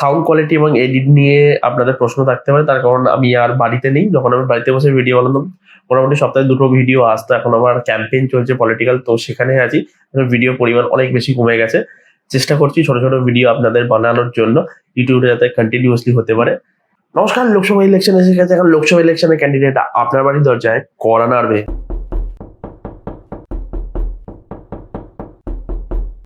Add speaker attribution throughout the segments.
Speaker 1: Sound quality এবং edit নিয়ে আপনাদের প্রশ্ন থাকতে পারে। তার কারণ আমি আর বাড়িতে নেই। যখন আমি বাড়িতে বসে ভিডিও বানাতাম, মোটামুটি সপ্তাহে দুটো ভিডিও আসতো এখন আমার ক্যাম্পেইন চলছে পলিটিক্যাল তো সেখানে আছি। ভিডিও পরিমাণ অনেক বেশি কমে গেছে। চেষ্টা করছি ছোট ছোট ভিডিও আপনাদের বানানোর জন্য। ইউটিউবে যাতে কন্টিনিউয়াসলি হতে পারে। নমস্কার, লোকসভা ইলেকশন এসে গেছে। এখন লোকসভা ইলেকশনের ক্যান্ডিডেট আপনার বাড়ির দরজায় কড়া নাড়বে।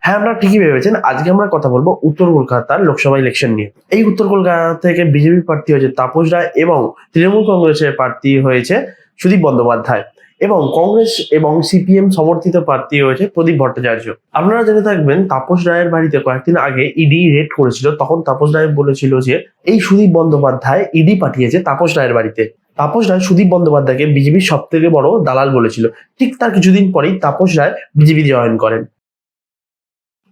Speaker 1: হ্যাঁ আমরা ঠিকই ভেবেছেন। আজকে আমরা কথা বলব উত্তর কলকাতার লোকসভা ইলেকশন নিয়ে। এই উত্তর কলকাতা থেকে বিজেপি প্রার্থী হয়েছে তাপস রায় এবং তৃণমূল কংগ্রেসের প্রার্থী হয়েছে সুদীপ বন্দ্যোপাধ্যায় এবং কংগ্রেস এবং সিপিএম সমর্থিত প্রার্থী হয়েছে প্রদীপ ভট্টাচার্য। আপনারা জেনে থাকবেন, তাপস রায়ের বাড়িতে কয়েকদিন আগে ইডি রেড করেছিল। তখন তাপস রায় বলেছিল যে, এই সুদীপ বন্দ্যোপাধ্যায় ইডি পাঠিয়েছে তাপস রায়ের বাড়িতে। তাপস রায় সুদীপ বন্দ্যোপাধ্যায়কে বিজেপির সব থেকে বড় দালাল বলেছিল। ঠিক তার কিছুদিন পরেই তাপস রায় বিজেপি জয়েন করেন।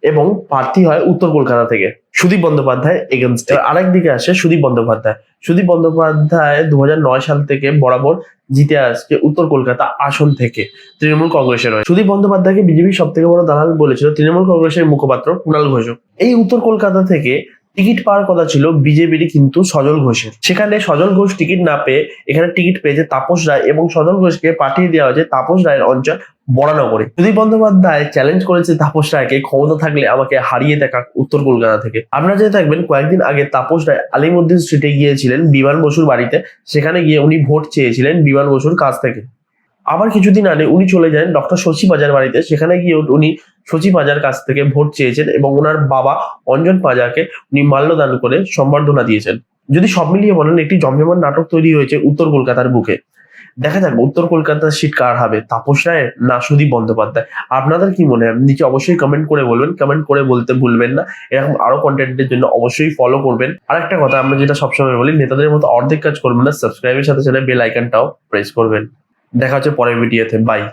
Speaker 1: এবং প্রার্থী হয় উত্তর কলকাতা থেকে সুদীপ বন্দ্যোপাধ্যায় এগেনস্টে আরেক দিকে আসে সুদীপ বন্দ্যোপাধ্যায়। সুদীপ বন্দ্যোপাধ্যায় দু সাল থেকে বরাবর জিতে আসছে উত্তর কলকাতা আসন থেকে তৃণমূল কংগ্রেসের হয়ে সুদীপ বন্দ্যোপাধ্যায়কে বিজেপির সব থেকে বড় দালাল বলেছিল তৃণমূল কংগ্রেসের মুখপাত্র কুণাল ঘোষক এই উত্তর কলকাতা থেকে টিকিট পাওয়ার কথা ছিল বিজেপির কিন্তু সজল ঘোষের। সেখানে সজল ঘোষ টিকিট না পেয়ে এখানে টিকিট পেয়েছে তাপস রায় এবং সজল ঘোষকে পাঠিয়ে দেওয়া হয়েছে তাপস রায়ের অঞ্চল বরানগরে সুদীপ বন্দ্যোপাধ্যায় চ্যালেঞ্জ করেছে তাপস রায়কে, ক্ষমতা থাকলে আমাকে হারিয়ে দেখা উত্তর কলকাতা থেকে। আপনারা জেনে থাকবেন, কয়েকদিন আগে তাপস রায় আলিমুদ্দিন স্ট্রিটে গিয়েছিলেন বিমান বসুর বাড়িতে। সেখানে গিয়ে উনি ভোট চেয়েছিলেন বিমান বসুর কাছ থেকে। আবার কিছুদিন আগে উনি চলে যান ডক্টর শশী বাজার বাড়িতে। সেখানে গিয়ে উনি শশী বাজার কাছ থেকে ভোট চেয়েছেন এবং ওনার বাবা অঞ্জন পাজাকে উনি মাল্যদান করে সম্বর্ধনা দিয়েছেন। যদি সব মিলিয়ে বলেন, একটি জমজমান নাটক তৈরি হয়েছে উত্তর কলকাতার বুকে। দেখা যাক, উত্তর কলকাতার সিট কার হবে? তাপস রায়ের না সুদীপ বন্দ্যোপাধ্যায়? আপনাদের কি মনে হয়? নিচে অবশ্যই কমেন্ট করে বলবেন? কমেন্ট করে বলতে ভুলবেন না। এরকম আরও কন্টেন্টের জন্য অবশ্যই ফলো করবেন। আর একটা কথা, আমরা যেটা সবসময় বলি, নেতাদের মতো অর্ধেক কাজ করবেন না। সাবস্ক্রাইবের সাথে সাথে বেল আইকনটাও প্রেস করবেন। দেখা হচ্ছে পরের ভিডিওতে বাই